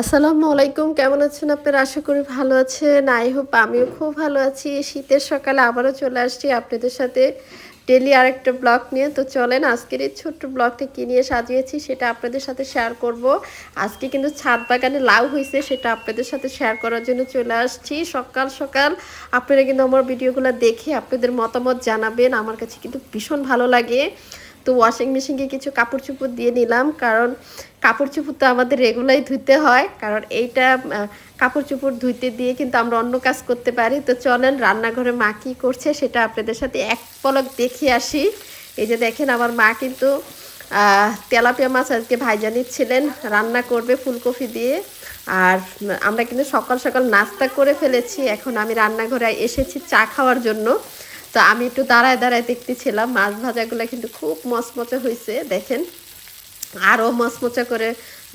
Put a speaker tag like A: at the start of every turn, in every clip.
A: আসসালামু আলাইকুম। কেমন আছেন আপনারা? আশা করি ভালো আছেন। আই হোপ আমিও খুব ভালো আছি। শীতের সকালে আবারও চলে আসছি আপনাদের সাথে ডেলি আরেকটা ব্লগ নিয়ে। তো চলেন, আজকের এই ছোট্ট ব্লগটা কী নিয়ে সাজিয়েছি সেটা আপনাদের সাথে শেয়ার করব। আজকে কিন্তু ছাদ বাগানে লাউ হয়েছে সেটা আপনাদের সাথে শেয়ার করার জন্য চলে আসছি। সকাল সকাল আপনারা কিন্তু আমার ভিডিওগুলো দেখে আপনাদের মতামত জানাবেন। আমার কাছে কিন্তু ভীষণ ভালো লাগে। তো ওয়াশিং মেশিনকে কিছু কাপড় চোপড় দিয়ে নিলাম, কারণ কাপড় চোপড় তো আমাদের রেগুলাই ধুইতে হয়, কারণ এইটা কাপড় চোপড় ধুইতে দিয়ে কিন্তু আমরা অন্য কাজ করতে পারি। তো চলেন রান্নাঘরে মা কী করছে সেটা আপনাদের সাথে এক পলক দেখিয়ে আসি। এই যে দেখেন আমার মা কিন্তু তেলাপিয়া মাছ আজকে ভাইজা নিচ্ছিলেন রান্না করবে ফুলকপি দিয়ে। আর আমরা কিন্তু সকাল সকাল নাস্তা করে ফেলেছি, এখন আমি রান্নাঘরে এসেছি চা খাওয়ার জন্য। তো আমি একটু দাঁড়ায় দাঁড়ায় দেখতেছিলাম, মাছ ভাজাগুলো কিন্তু খুব মচমচে হয়েছে দেখেন। আরও মচমচে করে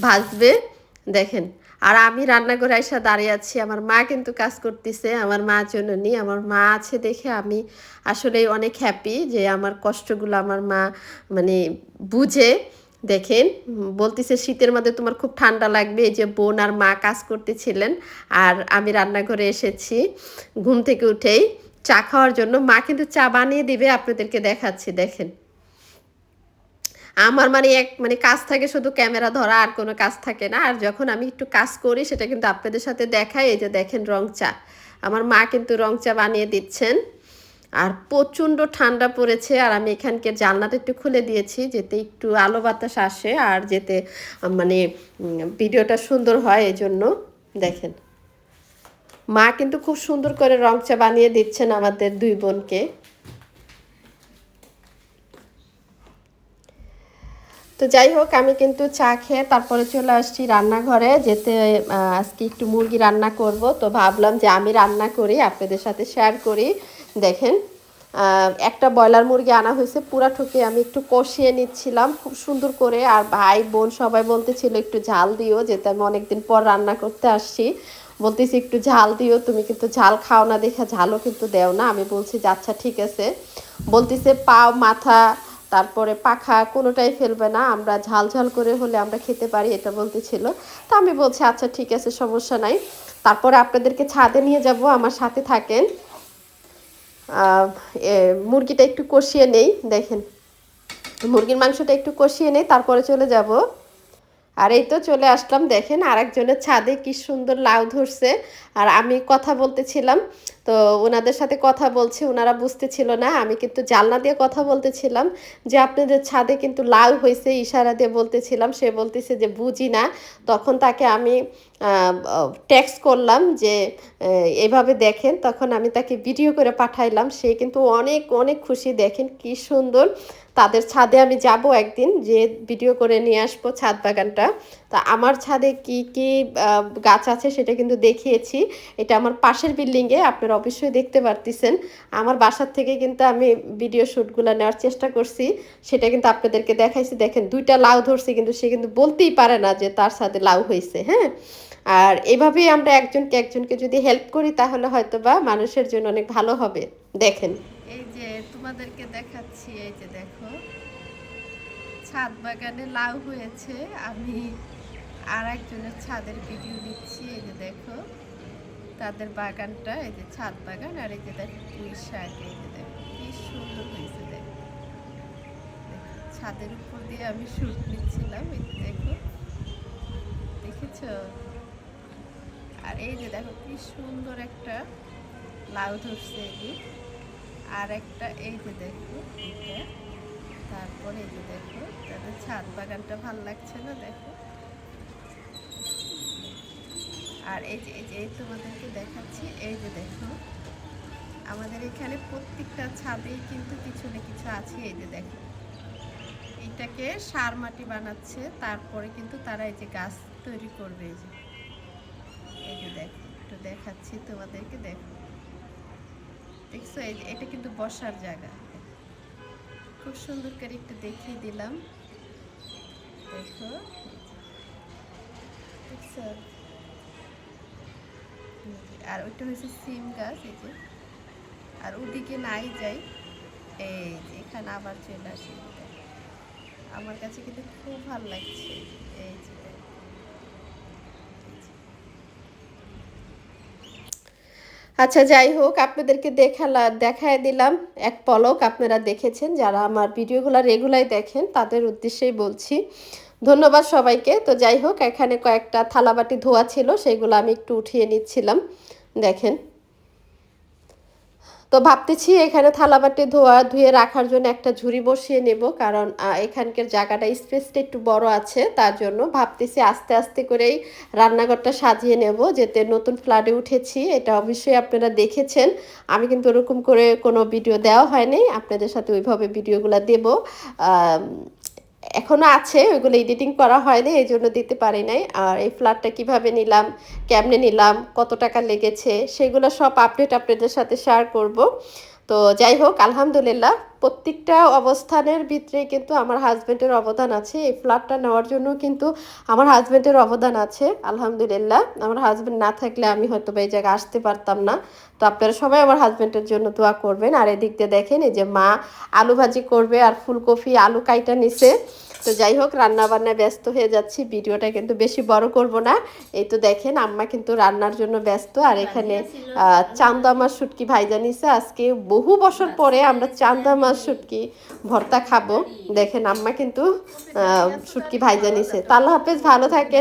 A: ভাজবে, দেখেন। আর আমি রান্নাঘরে এসে দাঁড়িয়ে আছি, আমার মা কিন্তু কাজ করতেছে, আমার মা জন্য নি আমার মা আছে দেখে আমি আসলে অনেক হ্যাপি যে আমার কষ্টগুলো আমার মা মানে বুঝে, দেখেন। বলতেছে, শীতের মধ্যে তোমার খুব ঠান্ডা লাগবে, এই যে বোন আর মা কাজ করতেছিলেন, আর আমি রান্নাঘরে এসেছি, ঘুম থেকে উঠেই। চা খাওয়ার জন্য। মা কিন্তু চা বানিয়ে দিবে, আপনাদেরকে দেখাচ্ছি, দেখেন। আমার মানে এক মানে কাজ থাকে শুধু ক্যামেরা ধরা, আর কোনো কাজ থাকে না। আর যখন আমি একটু কাজ করি, সেটা কিন্তু আপনাদের সাথে দেখাই। এই যে দেখেন রং চা। আমার মা কিন্তু রং চা বানিয়ে দিচ্ছেন। আর প্রচণ্ড ঠান্ডা পড়েছে, আর আমি এখানকার জানলাটা একটু খুলে দিয়েছি, যেতে একটু আলো বাতাস আসে, আর যেতে মানে ভিডিওটা সুন্দর হয় এই জন্য দেখেন। মা কিন্তু খুব সুন্দর করে রং চা বানিয়ে দিচ্ছেন আমাদের দুই বোনকে। তো যাই হোক, আমি কিন্তু চা খেয়ে তারপরে চলে আসছি রান্নাঘরে, যেতে আজকে একটু মুরগি রান্না করব। তো ভাবলাম যে আমি রান্না করি, আপনাদের সাথে শেয়ার করি। দেখেন একটা ব্রয়লার মুরগি আনা হয়েছে, পুরা ঠুকে আমি একটু কষিয়ে নিচ্ছিলাম, খুব সুন্দর করে। আর ভাই, বোন সবাই বলতেছিল, একটু ঝাল দিও যেতে আমি অনেকদিন পর রান্না করতে আসছি। বলতেছি, একটু ঝাল দিও, তুমি কিন্তু ঝাল খাও না, দেখে ঝালও কিন্তু দেও না। আমি বলছি, যে আচ্ছা ঠিক আছে। বলতেছে, পাও, মাথা, তারপরে পাখা, কোনোটাই ফেলবে না। আমরা ঝাল ঝাল করে হলে আমরা খেতে পারি, এটা বলতেছিল। তা আমি বলছি আচ্ছা ঠিক আছে, সমস্যা নাই। তারপরে আপনাদেরকে ছাদে নিয়ে যাব, আমার সাথে থাকেন। মুরগিটা একটু কষিয়ে নেই, দেখেন। মুরগির মাংসটা একটু কষিয়ে নেই, তারপরে চলে যাব। আর এই তো চলে আসলাম, দেখেন আরেকজনের ছাদে কি সুন্দর লাউ ধরছে। আর আমি কথা বলতেছিলাম তো ওনাদের সাথে কথা বলছি ওনারা বুঝতেছিল না, আমি কিন্তু জানলা দিয়ে কথা বলতেছিলাম যে আপনাদের ছাদে কিন্তু লাউ হয়েছে ইশারা দিয়ে বলতেছিলাম, সে বলতেছে যে বুঝি না। তখন তাকে আমি টেক্সট করলাম যে এভাবে দেখেন, তখন আমি তাকে ভিডিও করে পাঠাইলাম, সে কিন্তু অনেক অনেক খুশি, দেখেন কি সুন্দর। তাদের ছাদে আমি যাব একদিন, যে ভিডিও করে নিয়ে আসব ছাদ বাগানটা। তা আমার ছাদে কি কি গাছ আছে সেটা কিন্তু দেখিয়েছি। এটা আমার পাশের বিল্ডিংয়ে, আপনারা অবশ্যই দেখতে পারতেছেন। আমার বাসার থেকে কিন্তু আমি ভিডিও শ্যুটগুলো নেওয়ার চেষ্টা করছি। সেটা কিন্তু আপনাদেরকে দেখাইছি। দেখেন, দুইটা লাউ ধরছি কিন্তু সে কিন্তু বলতেই পারে না যে তার সাথে লাউ হয়েছে হ্যাঁ? আর এভাবেই আমরা একজনকে একজনকে যদি হেল্প করি, তাহলে হয়তো বা মানুষের জন্য অনেক ভালো হবে। দেখেন। এই যে তোমাদেরকে দেখাচ্ছি, এই যে দেখো। ছাদ বাগানে লাউ হয়েছে। আমি আর একজনের ছাদের ভিডিও দিচ্ছি, এই যে দেখো। তাদের বাগানটা, এই যে ছাদ বাগান আর এই যে দেখো পুঁই শাক, এই যে দেখো কি সুন্দর হয়েছে, দেখো। ছাদের উপর দিয়ে আমি শুট নিচ্ছিলাম, এই যে দেখো। দেখেছ? আর এই যে দেখো কি সুন্দর একটা লাউ ধরছে এই আর একটা এই যে দেখো এটা। তারপরে এই যে দেখো, তাদের ছাদ বাগানটা ভালো লাগছে না, দেখো। আর এই যে এই যে তোমাদেরকে দেখাচ্ছি। এই যে দেখো, আমাদের এখানে প্রত্যেকটা ছাদেই কিন্তু কিছু না কিছু আছে। এই যে দেখো এইটাকে সার মাটি বানাচ্ছে। তারপরে কিন্তু তারা এই যে গাছ তৈরি করবে। এই যে এই যে দেখো, একটু দেখাচ্ছি তোমাদেরকে, দেখো। দেখছ, এই এটা কিন্তু বসার জায়গা। খুব সুন্দর করে একটু দেখিয়ে দিলাম। দেখো দেখছ? আর ওইটা হয়েছে সিম গাছ, এই যে। আর ওদিকে নাই যাই, এই যে এখানে আবার চলে আসি আমার কাছে কিন্তু খুব ভালো লাগছে, এই যে। আচ্ছা যাই হোক, আপনাদেরকে দেখালা, দেখায় দিলাম এক পলক। আপনারা দেখেছেন, যারা আমার ভিডিওগুলো রেগুলার দেখেন, তাদের উদ্দেশ্যেই বলছি। ধন্যবাদ সবাইকে। তো যাই হোক, এখানে কয়েকটা থালাবাটি ধোয়া ছিল, সেগুলো আমি একটু উঠিয়ে নিচ্ছিলাম। দেখেন। তো ভাবতেছি এখানে থালাবাটি ধোয়া ধুয়ে রাখার জন্য একটা ঝুড়ি বসিয়ে নেব, কারণ এখানকার জায়গাটা স্পেসটা একটু বড় আছে, তার জন্য ভাবতেছি আস্তে আস্তে করেই রান্নাঘরটা সাজিয়ে নেব, যেতে নতুন ফ্ল্যাটে উঠেছি, এটা অবশ্যই আপনারা দেখেছেন। আমি কিন্তু ওরকম করে কোনো ভিডিও দেওয়া হয়নি, আপনাদের সাথে ওইভাবে ভিডিওগুলো দেব। আম, এখনও আছে ওইগুলো এডিটিং করা হয়নি এই জন্য দিতে পারি নাই। আর এই ফ্ল্যাটটা কীভাবে নিলাম কেমনে নিলাম কত টাকা লেগেছে সেগুলো সব আপডেট আপনাদের সাথে শেয়ার করব। তো যাই হোক আলহামদুলিল্লাহ। প্রত্যেকটা অবস্থানের ভিতরে কিন্তু আমার হাজব্যান্ডের অবদান আছে। এই ফ্ল্যাটটা নেওয়ার জন্য কিন্তু আমার হাজব্যান্ডের অবদান আছে আলহামদুলিল্লাহ। আমার হাজব্যান্ড না থাকলে আমি হয়তো বা এই জায়গায় আসতে পারতাম না। তো আপনারা সবাই আমার হাজব্যান্ডের জন্য দোয়া করবেন। আর এদিক দিয়ে দেখেন এই যে মা আলু ভাজি করবে আর ফুলকপি আলু কাইটা নিছে। তো যাই হোক রান্না বান্নায় ব্যস্ত হয়ে যাচ্ছি। ভিডিওটা কিন্তু বেশি বড় করব না। এই তো দেখেন আম্মা কিন্তু রান্নার জন্য ব্যস্ত। আর এখানে আহ, চান্দা মাছ শুটকি ভাইজা নিছে। আজকে বহু বছর পরে আমরা চান্দা মাছ শুটকি ভর্তা খাব। দেখেন আম্মা কিন্তু শুটকি ভাইজা নিছে। তাহলে হাফেজ ভালো থাকে